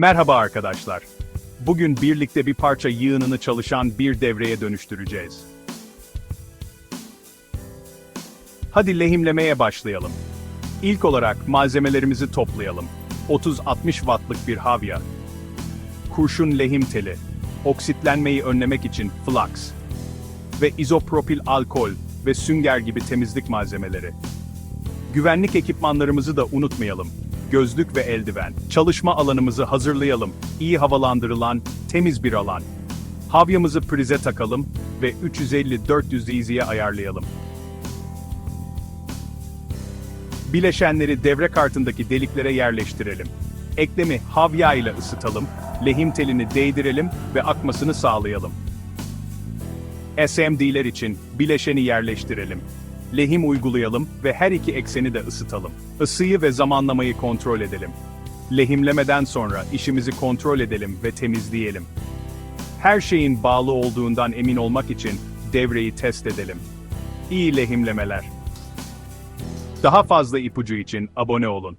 Merhaba arkadaşlar. Bugün birlikte bir parça yığınını çalışan bir devreye dönüştüreceğiz. Hadi lehimlemeye başlayalım. İlk olarak malzemelerimizi toplayalım. 30-60 wattlık bir havya, kurşun lehim teli, oksitlenmeyi önlemek için flux ve izopropil alkol ve sünger gibi temizlik malzemeleri. Güvenlik ekipmanlarımızı da unutmayalım. Gözlük ve eldiven. Çalışma alanımızı hazırlayalım. İyi havalandırılan, temiz bir alan. Havyamızı prize takalım ve 350-400 easy'ye ayarlayalım. Bileşenleri devre kartındaki deliklere yerleştirelim. Eklemi havya ile ısıtalım, lehim telini değdirelim ve akmasını sağlayalım. SMD'ler için bileşeni yerleştirelim. Lehim uygulayalım ve her iki ekseni de ısıtalım. Isıyı ve zamanlamayı kontrol edelim. Lehimlemeden sonra işimizi kontrol edelim ve temizleyelim. Her şeyin bağlı olduğundan emin olmak için devreyi test edelim. İyi lehimlemeler. Daha fazla ipucu için abone olun.